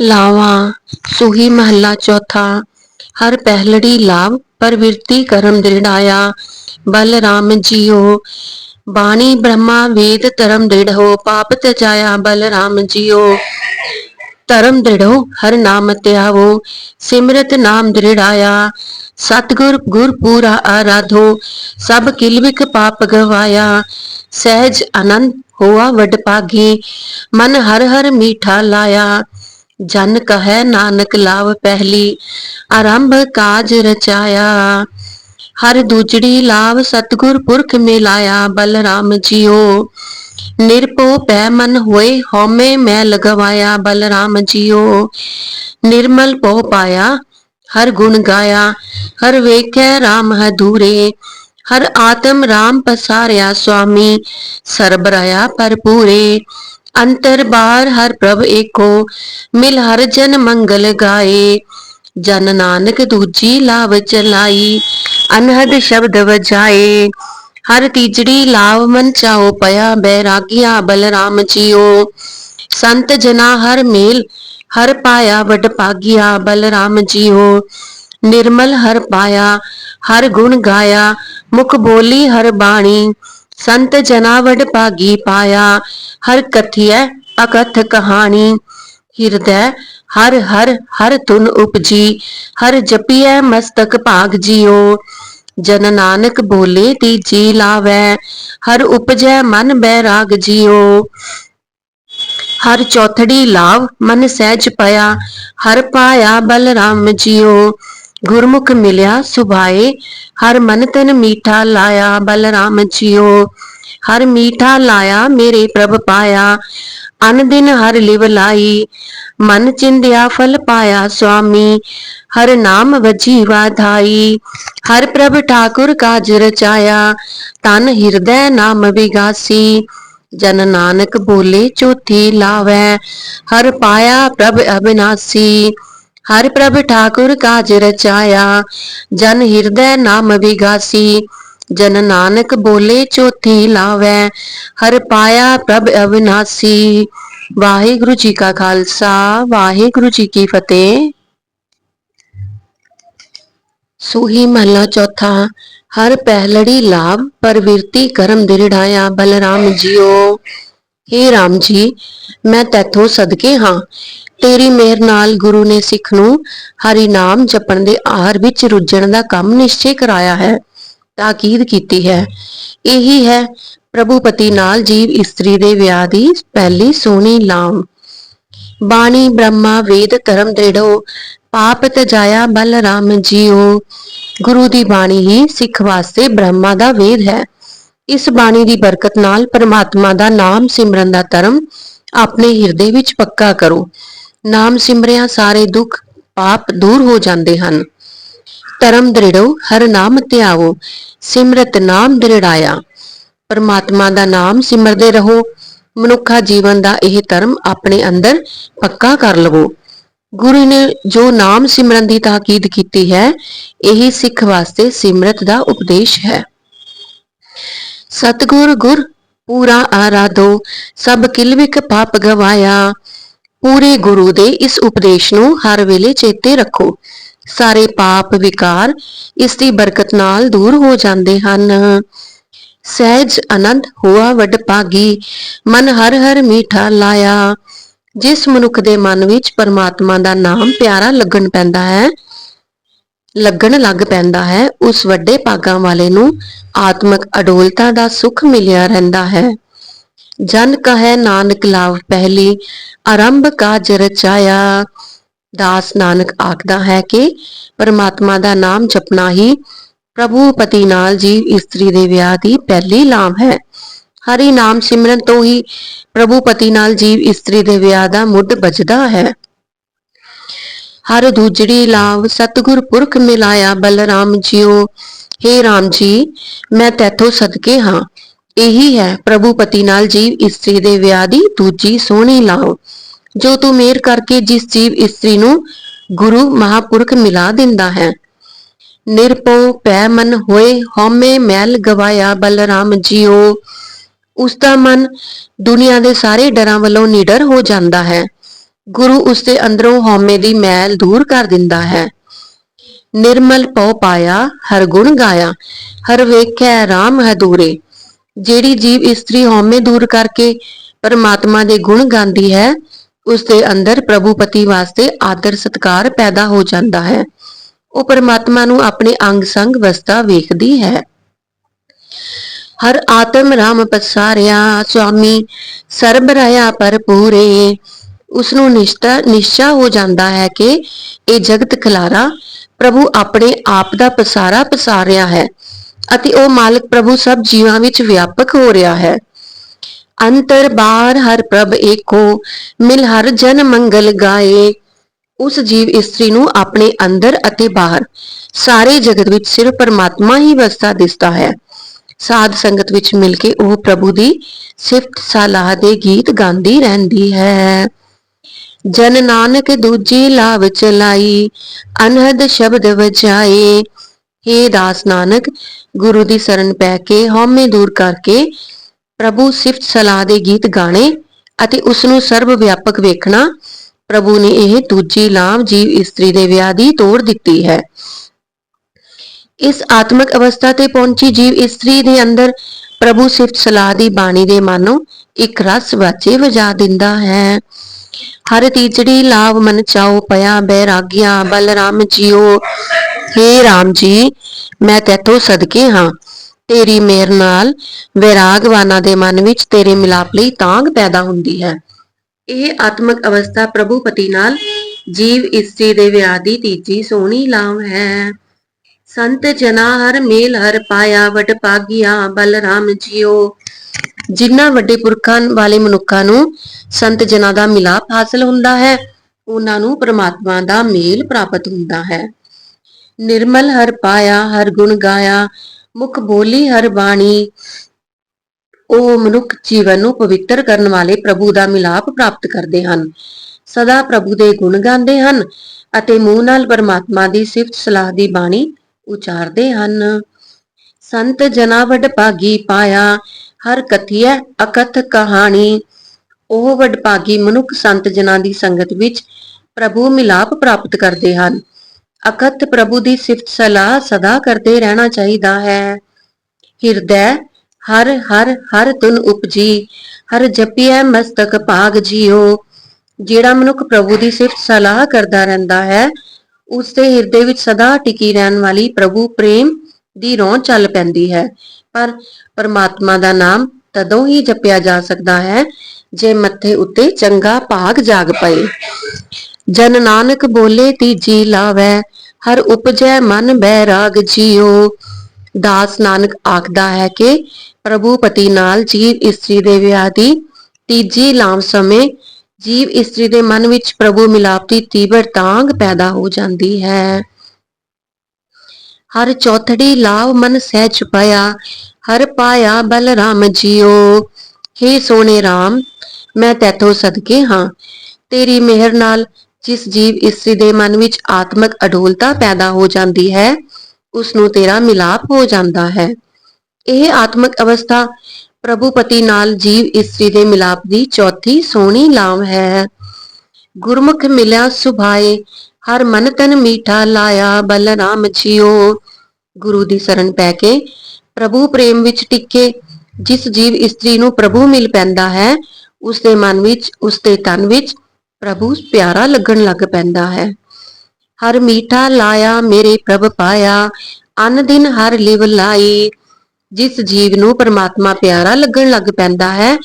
ਲਾਵਾ। ਸੁਹੀ ਮਹੱਲਾ ਚੌਥਾ। ਹਰ ਪਹਿਲੜੀ ਲਾਭ ਪ੍ਰਵਿਰਤੀ ਕਰਮ ਦ੍ਰਿੜਾਇਆ ਬਲ ਰਾਮ ਜੀਓ। ਬਾਣੀ ਬ੍ਰਹਮਾ ਵੇਦ ਧਰਮ ਦ੍ਰਿੜੋ ਪਾਪ ਤਜਾਇਆ ਬਲ ਰਾਮ ਜੀਓ। ਧਰਮ ਦ੍ਰਿੜੋ ਹਰ ਨਾਮ ਧਿਆਵੋ ਸਿਮਰਤ ਨਾਮ ਦ੍ਰਿੜਾਇਆ ਸਤਗੁਰ ਗੁਰ ਪੂਰਾ ਆਰਾਧੋ। ਸਭ ਕਿਲਵਿਕ ਪਾਪ ਗਵਾਇਆ। ਸਹਿਜ ਆਨੰਦ ਹੋਆ ਵਡ ਭਾਗੀ। ਮਨ ਹਰ ਹਰ ਮੀਠਾ ਲਾਇਆ। ਜਨ ਕਹੈ ਨਾਨਕ ਲਾਭ ਪਹਿਲੀ, ਆਰੰਭ ਕਾਜ ਰਚਾਇਆ। ਹਰ ਦੂਜੜੀ ਲਾਭ ਸਤਗੁਰ ਪੁਰਖ ਮਿਲਾਇਆ ਬਲ ਰਾਮ ਜੀਓ। ਨਿਰਭਉ ਪੈ ਮਨ ਹੋਏ ਹਉਮੈ ਮੈਂ ਲਗਵਾਇਆ ਬਲ ਰਾਮ ਜੀਓ। ਨਿਰਮਲ ਪਉ ਪਾਇਆ, ਹਰ ਗੁਣ ਗਾਇਆ। ਹਰ ਵੇਖੈ ਰਾਮ ਹਦੂਰੇ ਹਰ ਆਤਮ ਰਾਮ ਪਸਾਰਿਆ, ਸੁਆਮੀ। ਸਰਬ ਰਾਇਆ ਭਰਪੂਰੇ। ਅੰਤਰ ਬਾਹਰ ਹਰ ਪ੍ਰਭ ਏਕੋ, ਮਿਲ ਹਰ ਜਨ ਮੰਗਲ ਗਾਏ। ਜਨ ਨਾਨਕ ਦੂਜੀ ਲਾਵ ਚਲਾਈ, ਅਨਹਦ ਸ਼ਬਦ ਵਜਾਏ। ਹਰ ਤੀਜੜੀ ਲਾਵ ਮਨ ਚਾਓ ਪਿਆ ਬੈਰਾਗਿਆ ਬਲਰਾਮ ਜੀਓ ਸੰਤ ਜਨਾ ਹਰ ਮੇਲ, ਹਰ ਪਾਇਆ ਵਡ ਭਾਗਿਆ ਬਲਰਾਮ ਜੀਓ ਨਿਰਮਲ ਹਰ ਪਾਇਆ, ਹਰ ਗੁਣ ਗਾਇਆ, ਮੁਖ ਬੋਲੀ ਹਰ ਬਾਣੀ। ਸੰਤ ਜਨਾ ਵਡ ਭਾਗੀ ਪਾਇਆ, ਹਰ ਕਥਿਐ ਅਕਥ ਕਹਾਣੀ। ਹਿਰਦੈ ਹਰ ਹਰ ਹਰ ਤੁਨ ਉਪਜੀ, ਹਰ ਜਪੀਐ ਮਸਤਕ ਭਾਗ ਜੀਓ। ਜਨ ਨਾਨਕ ਬੋਲੇ ਤੀ ਜੀ ਲਾਵੈ, ਹਰ ਉਪਜੈ ਮਨ ਬੈਰਾਗ ਜੀਓ। ਹਰ ਚੌਥੜੀ ਲਾਵ ਮਨ ਸਹਿਜ ਪਿਆ, ਹਰ ਪਾਇਆ ਬਲ ਰਾਮ ਜੀਓ। ਗੁਰਮੁਖ ਮਿਲਿਆ ਸੁਭਾਏ, ਹਰ ਮਨ ਤਨ ਮੀਠਾ ਲਾਇਆ ਬਲ ਰਾਮ ਜੀਓ। ਹਰ ਮੀਠਾ ਲਾਇਆ, ਮੇਰੇ ਪ੍ਰਭ ਪਾਇਆ। ਅਨ ਦਿਨ ਹਰ ਲਿਵ ਲਾਈ, ਮਨ ਚਿੰਦਿਆ ਫਲ ਪਾਇਆ ਸੁਆਮੀ। ਹਰ ਨਾਮ ਵਜੀ ਵਾਧਾਈ, ਹਰ ਪ੍ਰਭ ਠਾਕੁਰ ਕਾਜ ਰਚਾਇਆ। ਤਨ ਹਿਰਦੈ ਨਾਮ ਵਿਗਾਸੀ, ਜਨ ਨਾਨਕ ਬੋਲੇ ਚੋਥੀ ਲਾਵੈ। ਹਰ ਪਾਇਆ ਪ੍ਰਭ ਅਬਿਨਾਸੀ। ਹਰ ਪ੍ਰਭ ਠਾਕੁਰ ਕਾਜ ਰਚਾਇਆ ਜਨ ਹਿਰਦੈ ਨਾਮ ਵਿਗਾਸੀ, ਜਨ ਨਾਨਕ ਬੋਲੇ ਚੌਥੀ ਲਾਵੈ, ਹਰ ਪਾਇਆ ਪ੍ਰਭ ਅਬਿਨਾਸੀ ਵਾਹਿਗੁਰੂ ਜੀ ਕਾ ਖਾਲਸਾ, ਵਾਹਿਗੁਰੂ ਜੀ ਕੀ ਫਤਿਹ। ਸੂਹੀ ਮਹਲਾ ਚੌਥਾ, ਹਰ ਪਹਿਲੜੀ ਲਾਭ ਪਰਵਿਰਤੀ ਕਰਮ ਦਿਰੜਾਇਆ, ਬਲਰਾਮ ਜੀਓ। हे ਰਾਮ ਜੀ, ਮੈਂ ਤੈਥੋਂ ਸਦਕੇ ਹਾਂ। ਤੇਰੀ ਮਿਹਰ ਨਾਲ ਗੁਰੂ ਨੇ ਸਿੱਖ ਨੂੰ ਹਰੀ ਨਾਮ ਜਪਣ ਦੇ ਆਹਾਰ ਵਿੱਚ ਰੁੱਝਣ ਦਾ ਕੰਮ ਨਿਸ਼ਚੈ ਕਰਾਇਆ ਹੈ, ਤਾਕੀਦ ਕੀਤੀ ਹੈ। ਇਹੀ ਹੈ ਪ੍ਰਭੂ ਪਤੀ ਨਾਲ ਜੀਵ ਇਸਤਰੀ ਦੇ ਵਿਆਹ ਦੀ ਪਹਿਲੀ ਸੋਹਣੀ ਲਾਮ। ਬਾਣੀ, ਬ੍ਰਹਮਾ, ਵੇਦ, ਧਰਮ ਦ੍ਰਿੜੋ, ਪਾਪ ਤਜਾਇਆ ਬਲ ਰਾਮ ਜੀਓ। ਗੁਰੂ ਦੀ ਬਾਣੀ ਹੀ ਸਿੱਖ ਵਾਸਤੇ ਬ੍ਰਹਮਾ ਦਾ ਵੇਦ ਹੈ। ਇਸ ਬਾਣੀ ਦੀ ਬਰਕਤ ਨਾਲ ਪਰਮਾਤਮਾ ਦਾ ਨਾਮ ਸਿਮਰਨ ਦਾ ਧਰਮ ਆਪਣੇ ਹਿਰਦੇ ਵਿੱਚ ਪੱਕਾ ਕਰੋ। ਨਾਮ ਸਿਮਰਿਆ ਸਾਰੇ ਦੁੱਖ ਪਾਪ ਦੂਰ ਹੋ ਜਾਂਦੇ ਹਨ। ਧਰਮ ਦ੍ਰਿੜੋ, ਹਰ ਨਾਮ ਧਿਆਵੋ, ਸਿਮਰਤ ਨਾਮ ਦ੍ਰਿੜਾਇਆ। ਪਰਮਾਤਮਾ ਦਾ ਨਾਮ ਸਿਮਰਦੇ ਰਹੋ। ਮਨੁੱਖਾ ਜੀਵਨ ਦਾ ਇਹ ਧਰਮ ਆਪਣੇ ਅੰਦਰ ਪੱਕਾ ਕਰ ਲਵੋ। ਗੁਰੂ ਨੇ ਜੋ ਨਾਮ ਸਿਮਰਨ ਦੀ ਤਾਕੀਦ ਕੀਤੀ ਹੈ, ਇਹ ਸਿੱਖ ਵਾਸਤੇ ਸਿਮਰਤ ਦਾ ਉਪਦੇਸ਼ ਹੈ। ਸਤਗੁਰ ਗੁਰ ਪੂਰਾ ਆਰਾਧੋ, ਸਭ ਕਿਲਵਿਕ ਪਾਪ ਗਵਾਇਆ। ਪੂਰੇ ਗੁਰੂ ਦੇ ਇਸ ਉਪਦੇਸ਼ ਨੂੰ ਹਰ ਵੇਲੇ ਚੇਤੇ ਰੱਖੋ। ਸਾਰੇ ਪਾਪ ਵਿਕਾਰ ਇਸ ਦੀ ਬਰਕਤ ਨਾਲ ਦੂਰ ਹੋ ਜਾਂਦੇ ਹਨ। ਸਹਿਜ ਆਨੰਦ ਹੋਆ ਵਡ ਭਾਗੀ, ਮਨ ਹਰ ਹਰ ਮੀਠਾ ਲਾਇਆ। ਜਿਸ ਮਨੁੱਖ ਦੇ ਮਨ ਵਿੱਚ ਪਰਮਾਤਮਾ ਦਾ ਨਾਮ ਪਿਆਰਾ ਲੱਗਣ ਪੈਂਦਾ ਹੈ, ਲੱਗਣ ਲੱਗ ਪੈਂਦਾ ਹੈ, ਉਸ ਵੱਡੇ ਭਾਗਾਂ ਵਾਲੇ ਨੂੰ ਆਤਮਿਕ ਅਡੋਲਤਾ ਦਾ ਸੁਖ ਮਿਲਿਆ ਰਹਿੰਦਾ ਹੈ। ਜਨ ਕਹੈ ਨਾਨਕ ਲਾਭ ਪਹਿਲੀ, ਆਰੰਭ ਕਾਜ ਰਚਾਇਆ। ਦਾਸ ਨਾਨਕ ਆਖਦਾ ਹੈ ਕਿ ਪਰਮਾਤਮਾ ਦਾ ਨਾਮ ਜਪਣਾ ਹੀ ਪ੍ਰਭੂ ਪਤੀ ਨਾਲ ਜੀਵ ਇਸਤਰੀ ਦੇ ਵਿਆਹ ਦੀ ਪਹਿਲੀ ਲਾਮ ਹੈ। ਹਰੀ ਨਾਮ ਸਿਮਰਨ ਤੋਂ ਹੀ ਪ੍ਰਭੂ ਪਤੀ ਨਾਲ ਜੀਵ ਇਸਤਰੀ ਦੇ ਵਿਆਹ ਦਾ ਮੁੱਢ ਬਜਦਾ ਹੈ। ਹਰ ਦੂਜੜੀ ਲਾਵ ਸਤਗੁਰ ਪੁਰਖ ਮਿਲਾਇਆ, ਬਲਰਾਮ ਜੀਓ। ਹੇ ਰਾਮ ਜੀ, ਮੈਂ ਤੈਥੋਂ ਸਦਕੇ ਹਾਂ। ਇਹੀ ਹੈ, ਪ੍ਰਭੂ ਪਤੀ ਨਾਲ ਜੀਵ ਇਸਤਰੀ ਦੇ ਵਿਆਹ ਦੀ ਦੂਜੀ ਸੋਹਣੀ ਲਾਭ ਜੋ ਤੂੰ ਮੇਰ ਕਰਕੇ ਜਿਸ ਜੀਵ ਇਸਤਰੀ ਨੂੰ ਗੁਰੂ ਮਹਾਪੁਰਖ ਮਿਲਾ ਦਿੰਦਾ ਹੈ। ਨਿਰਪਉ ਪੈ ਮਨ ਹੋਏ, ਹਉਮੈ ਮੈਲ ਗਵਾਇਆ ਬਲਰਾਮ ਜੀਓ। ਉਸ ਦਾ ਮਨ ਦੁਨੀਆ ਦੇ ਸਾਰੇ ਡਰਾਂ ਵੱਲੋਂ ਨਿਡਰ ਹੋ ਜਾਂਦਾ ਹੈ। ਗੁਰੂ ਉਸ ਦੇ ਅੰਦਰੋਂ ਹਉਮੈ ਦੀ ਮੈਲ ਦੂਰ ਕਰ ਦਿੰਦਾ ਹੈ। ਨਿਰਮਲ ਪਉ ਪਾਇਆ, ਹਰ ਗੁਣ ਗਾਇਆ, ਹਰ ਵੇਖੈ RAM ਹਦੂਰੇ ਜਿਹੜੀ ਜੀਵ ਇਸਤਰੀ ਹਉਮੈ ਦੂਰ ਕਰਕੇ ਪਰਮਾਤਮਾ ਦੇ ਗੁਣ ਗਾਉਂਦੀ ਹੈ ਉਸ ਦੇ ਅੰਦਰ ਪ੍ਰਭੂ ਪਤੀ ਵਾਸਤੇ ਆਦਰ ਸਤਕਾਰ ਪੈਦਾ ਹੋ ਜਾਂਦਾ ਹੈ। ਉਹ ਪਰਮਾਤਮਾ ਨੂੰ ਆਪਣੇ ਅੰਗ ਸੰਗ ਵਸਦਾ ਵੇਖਦੀ ਹੈ। ਹਰ ਆਤਮ ਰਾਮ ਪਸਾਰਿਆ, ਸੁਆਮੀ ਸਰਬ ਰਾਇਆ ਭਰਪੂਰੇ ਉਸ ਨੂੰ ਨਿਸ਼ਚਾ ਨਿਸ਼ਚਾ ਹੋ ਜਾਂਦਾ ਹੈ ਕਿ ਇਹ ਜਗਤ ਖਿਲਾਰਾ ਪ੍ਰਭੂ ਆਪਣੇ ਆਪ ਦਾ ਪਸਾਰਾ ਪਸਾਰਿਆ ਹੈ। ਅਤੇ ਉਹ ਮਾਲਕ ਪ੍ਰਭੂ ਸਭ ਜੀਵਾਂ ਵਿੱਚ ਵਿਆਪਕ ਹੋ ਰਿਹਾ ਹੈ। ਅੰਤਰ ਬਾਹਰ ਹਰ ਪ੍ਰਭ ਏਕੋ, ਮਿਲ ਹਰ ਜਨ ਮੰਗਲ ਗਾਏ। ਉਸ ਜੀਵ ਇਸਤਰੀ ਨੂੰ ਆਪਣੇ ਅੰਦਰ ਅਤੇ ਬਾਹਰ ਸਾਰੇ ਜਗਤ ਵਿੱਚ ਸਿਰਫ ਪਰਮਾਤਮਾ ਹੀ ਵਸਦਾ ਦਿਸਦਾ ਹੈ। ਸਾਧ ਸੰਗਤ ਵਿੱਚ ਮਿਲ ਕੇ ਉਹ ਪ੍ਰਭੂ ਦੀ ਸਿਫਤ ਸਲਾਹ ਦੇ ਗੀਤ ਗਾਉਂਦੀ ਰਹਿੰਦੀ ਹੈ। ਜਨ ਨਾਨਕ ਦੂਜੀ ਲਾਵ ਚਲਾਈ, ਅਨਹਦ ਸ਼ਬਦ ਵਜਾਏ। हे ਦਾਸ ਨਾਨਕ, ਗੁਰੂ ਦੀ ਸ਼ਰਨ ਪੈ ਕੇ ਹਉਮੈ ਦੂਰ ਕਰਕੇ ਪ੍ਰਭੂ ਸਿਫਤ ਸਲਾਹ ਦੇ ਗੀਤ ਗਾਣੇ ਅਤੇ ਉਸ ਨੂੰ ਸਰਬ ਵਿਆਪਕ ਵੇਖਣਾ, ਪ੍ਰਭੂ ਨੇ ਇਹ ਦੂਜੀ ਲਾਭ ਜੀਵ ਇਸਤਰੀ ਦੇ ਵਿਆਹ ਦੀ ਤੋੜ ਦਿੱਤੀ ਹੈ। ਇਸ ਆਤਮਿਕ ਅਵਸਥਾ ਤੇ ਪਹੁੰਚੀ ਜੀਵ ਇਸਤਰੀ ਦੇ ਅੰਦਰ ਪ੍ਰਭੂ ਸਿਫਤ ਸਲਾਹ ਦੀ ਬਾਣੀ ਦੇ ਮਾਨੋ ਇੱਕ ਰਸ ਵਾਚੇ ਵਜਾ ਦਿੰਦਾ ਹੈ। ਹਰ ਤੀਜੜੀ ਲਾਭ ਮਨ ਚਾਓ ਪਿਆ ਬੈਰਾਗਿਆ ਬਲਰਾਮ ਜੀਓ हे RAM ਜੀ, ਮੈਂ ਤੇਥੋਂ ਸਦਕੇ ਹਾਂ। ਤੇਰੀ ਮੇਰ ਨਾਲ ਵਿਰਾਗਵਾਨਾਂ ਦੇ ਮਨ ਵਿੱਚ ਤੇਰੇ ਮਿਲਾਪ ਲਈ ਤਾਂਗ ਪੈਦਾ ਹੁੰਦੀ ਹੈ। ਇਹ ਆਤਮਿਕ ਅਵਸਥਾ ਪ੍ਰਭੂ ਪਤੀ ਨਾਲ ਜੀਵ ਇਸਤਰੀ ਦੇ ਵਿਆਹ ਦੀ ਤੀਜੀ ਸੋਹਣੀ ਲਾਭ ਹੈ। ਸੰਤ ਜਨਾ ਹਰ ਮੇਲ ਹਰ ਪਾਇਆ, ਵਡ ਪਾਗਿਆ ਬਲਰਾਮ ਜੀਓ। ਜਿਨ੍ਹਾਂ ਵੱਡੇ ਪੁਰਖਾਂ ਵਾਲੇ ਮਨੁੱਖਾਂ ਨੂੰ ਸੰਤ ਜਨਾਂ ਦਾ ਮਿਲਾਪ ਹਾਸਲ ਹੁੰਦਾ ਹੈ, ਉਹਨਾਂ ਨੂੰ ਪ੍ਰਮਾਤਮਾ ਦਾ ਮੇਲ ਪ੍ਰਾਪਤ ਹੁੰਦਾ ਹੈ। ਨਿਰਮਲ ਹਰ ਪਾਇਆ, ਹਰ ਗੁਣ ਗਾਇਆ, ਮੁਖ ਬੋਲੀ ਹਰ ਬਾਣੀ। ਉਹ ਮਨੁੱਖ ਜੀਵਨ ਨੂੰ ਪਵਿੱਤਰ ਕਰਨ ਵਾਲੇ ਪ੍ਰਭੂ ਦਾ ਮਿਲਾਪ ਪ੍ਰਾਪਤ ਕਰਦੇ ਹਨ। ਸਦਾ ਪ੍ਰਭੂ ਦੇ ਗੁਣ ਗਾਉਂਦੇ ਹਨ ਅਤੇ ਮੂੰਹ ਨਾਲ ਪਰਮਾਤਮਾ ਦੀ ਸਿਫਤ ਸਲਾਹ ਦੀ ਬਾਣੀ ਉਚਾਰਦੇ ਹਨ। ਸੰਤ ਜਨਾ ਵਡ ਭਾਗੀ ਪਾਇਆ, ਹਰ ਕਥਿਐ ਅਕਥ ਕਹਾਣੀ। ਉਹ ਵਡ ਭਾਗੀ ਮਨੁੱਖ ਸੰਤ ਜਨਾਂ ਦੀ ਸੰਗਤ ਵਿੱਚ ਪ੍ਰਭੂ ਮਿਲਾਪ ਪ੍ਰਾਪਤ ਕਰਦੇ ਹਨ। ਅਕਥ ਪ੍ਰਭੂ ਦੀ ਸਿਫਤ ਸਲਾਹ ਸਦਾ ਕਰਦੇ ਰਹਿਣਾ ਚਾਹੀਦਾ ਹੈ। ਹਿਰਦੈ, ਹਰ ਹਰ ਹਰ ਤੁਨ ਉਪਜੀ, ਹਰ ਜਪਿਐ ਮਸਤਕ ਭਾਗ ਜਿਉ ਜਿਹੜਾ ਮਨੁੱਖ ਪ੍ਰਭੂ ਦੀ ਸਿਫਤ ਸਲਾਹ ਕਰਦਾ ਰਹਿੰਦਾ ਹੈ ਉਸ ਦੇ ਹਿਰਦੇ ਵਿੱਚ ਸਦਾ ਟਿਕੀ ਰਹਿਣ ਵਾਲੀ ਪ੍ਰਭੂ ਪ੍ਰੇਮ ਦੀ ਰੋਂ ਚੱਲ ਪੈਂਦੀ ਹੈ। ਪਰ ਪਰਮਾਤਮਾ ਦਾ ਨਾਮ ਤਦੋਂ ਹੀ ਜਪਿਆ ਜਾ ਸਕਦਾ ਹੈ, ਜੇ ਮੱਥੇ ਉੱਤੇ ਚੰਗਾ ਭਾਗ ਜਾਗ ਪਏ। ਜਨ ਨਾਨਕ ਬੋਲੇ ਤੀਜੀ ਲਾਵੈ, ਹਰ ਉਪਜੈ ਮਨ ਬੈਰਾਗ ਜਿਉ। ਦਾਸ ਨਾਨਕ ਆਖਦਾ ਹੈ ਕਿ ਪ੍ਰਭੂ ਪਤੀ ਨਾਲ ਜੀਵ ਇਸਤਰੀ ਦੇ ਵਿਆਹ ਦੀ ਤੀਜੀ ਲਾਮ ਸਮੇਂ ਜੀਵ ਇਸਤਰੀ ਦੇ ਮਨ ਵਿੱਚ ਪ੍ਰਭੂ ਮਿਲਾਪ ਦੀ ਤੀਬਰ ਤਾਂਗ ਪੈਦਾ ਹੋ ਜਾਂਦੀ ਹੈ। ਹਰ ਚੌਥੜੀ ਲਾਵ ਮਨ ਸਹਿ ਛੁਪਾਇਆ ਹਰ ਪਾਇਆ ਬਲਰਾਮ ਜੀਓ हे ਸੋਨੇ RAM ਮੈਂ ਤੇਥੋਂ ਸਦਕੇ ਹਾਂ, ਤੇਰੀ ਮਿਹਰ ਨਾਲ ਜਿਸ ਜੀਵ ਇਸਤਰੀ ਦੇ ਮਨ ਵਿੱਚ ਆਤਮਿਕ ਅਡੋਲਤਾ ਪੈਦਾ ਹੋ ਜਾਂਦੀ ਹੈ ਉਸ ਨੂੰ ਤੇਰਾ ਮਿਲਾਪ ਹੋ ਜਾਂਦਾ ਹੈ। ਇਹ ਆਤਮਿਕ ਅਵਸਥਾ ਪ੍ਰਭੂ ਨਾਲ ਜੀਵ ਇਸਤਰੀ ਦੇ ਮਿਲਾਪ ਦੀ ਚੌਥੀ ਸੋਹਣੀ ਲਾਮ ਹੈ। ਗੁਰਮੁਖ ਮਿਲਿਆ ਸੁਭਾਏ, ਹਰ ਮਨ ਤਨ ਮੀਠਾ ਲਾਇਆ, ਬਲਰਾਮ ਜੀਓ। ਗੁਰੂ ਦੀ ਸ਼ਰਨ ਪੈ ਕੇ ਪ੍ਰਭੂ ਪ੍ਰੇਮ ਵਿੱਚ ਟਿੱਕੇ, ਜਿਸ ਜੀਵ ਇਸਤਰੀ ਨੂੰ ਪ੍ਰਭੂ ਮਿਲ ਪੈਂਦਾ ਹੈ ਉਸ ਦੇ ਮਨ ਵਿੱਚ ਉਸ ਦੇ ਤਨ ਵਿੱਚ ਪ੍ਰਭੂ ਪਿਆਰਾ ਲੱਗਣ ਲੱਗ ਪੈਂਦਾ ਹੈ। ਹਰ ਮੀਠਾ ਲਾਇਆ, ਮੇਰੇ ਪ੍ਰਭ ਪਾਇਆ, ਅਨ ਦਿਨ ਹਰ ਲਿਵ ਲਾਈ। ਜਿਸ ਜੀਵ ਨੂੰ ਪਰਮਾਤਮਾ ਪਿਆਰਾ ਲੱਗਣ ਲੱਗ ਪੈਂਦਾ ਹੈ,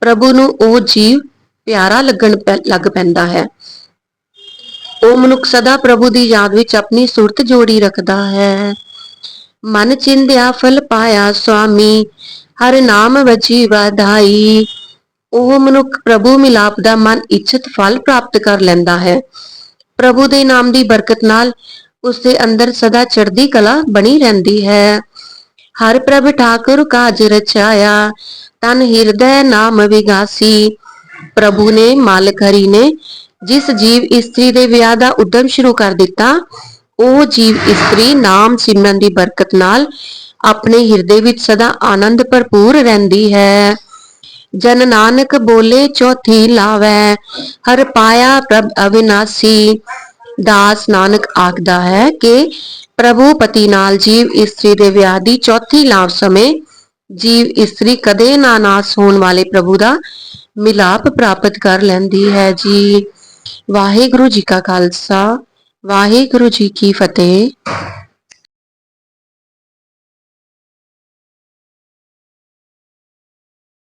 ਪ੍ਰਭੂ ਨੂੰ ਉਹ ਜੀਵ ਪਿਆਰਾ ਲੱਗਣ ਲੱਗ ਪੈਂਦਾ ਹੈ। ਉਹ ਮਨੁੱਖ ਸਦਾ ਪ੍ਰਭੂ ਦੀ ਯਾਦ ਵਿੱਚ ਆਪਣੀ ਸੁਰਤ ਜੋੜੀ ਰੱਖਦਾ ਹੈ। ਮਨ ਚਿੰਦਿਆ ਫਲ ਪਾਇਆ, ਸੁਆਮੀ, ਹਰ ਨਾਮ ਵਜੀ ਵਧਾਈ। ਉਹ ਮਨੁੱਖ ਪ੍ਰਭੂ ਮਿਲਾਪ ਦਾ ਮਨ ਇੱਛਤ ਫਲ ਪ੍ਰਾਪਤ ਕਰ ਲੈਂਦਾ ਹੈ। ਪ੍ਰਭੂ ਦੇ ਨਾਮ ਦੀ ਬਰਕਤ ਨਾਲ ਉਸ ਦੇ ਅੰਦਰ ਸਦਾ ਚੜ੍ਹਦੀ ਕਲਾ ਬਣੀ ਰਹਿੰਦੀ ਹੈ। ਹਰ ਪ੍ਰਭ ਠਾਕੁਰ ਕਾਜ ਰਚਾਇਆ, ਤਨ ਹਿਰਦੈ ਨਾਮ ਵਿਗਾਸੀ। ਪ੍ਰਭੂ ਨੇ ਮਾਲਕ ਹਰੀ ਨੇ ਜਿਸ ਜੀਵ ਇਸਤਰੀ ਦੇ ਵਿਆਹ ਦਾ ਉਦਮ ਸ਼ੁਰੂ ਕਰ ਦਿੱਤਾ, ਉਹ ਜੀਵ ਇਸਤਰੀ ਨਾਮ ਸਿਮਰਨ ਦੀ ਬਰਕਤ ਨਾਲ ਆਪਣੇ ਹਿਰਦੇ ਵਿੱਚ ਸਦਾ ਆਨੰਦ ਭਰਪੂਰ ਰਹਿੰਦੀ ਹੈ। ਜਨ ਨਾਨਕ ਬੋਲੇ ਚੌਥੀ ਲਾਵੈ, ਹਰ ਪਾਇਆ ਪ੍ਰਭ ਅਵਿਨਾਸੀ। ਦਾਸ ਨਾਨਕ ਆਖਦਾ ਹੈ ਕਿ ਪ੍ਰਭੂ ਪਤੀ ਨਾਲ ਜੀਵ ਇਸਤਰੀ ਦੇ ਵਿਆਹ ਦੀ ਚੌਥੀ ਲਾਭ ਸਮੇਂ ਜੀਵ ਇਸਤਰੀ ਕਦੇ ਨਾ ਨਾਸ ਹੋਣ ਵਾਲੇ ਪ੍ਰਭੂ ਦਾ ਮਿਲਾਪ ਪ੍ਰਾਪਤ ਕਰ ਲੈਂਦੀ ਹੈ ਜੀ। ਵਾਹਿਗੁਰੂ ਜੀ ਕਾ ਖਾਲਸਾ, ਵਾਹਿਗੁਰੂ ਜੀ ਕੀ ਫਤਿਹ।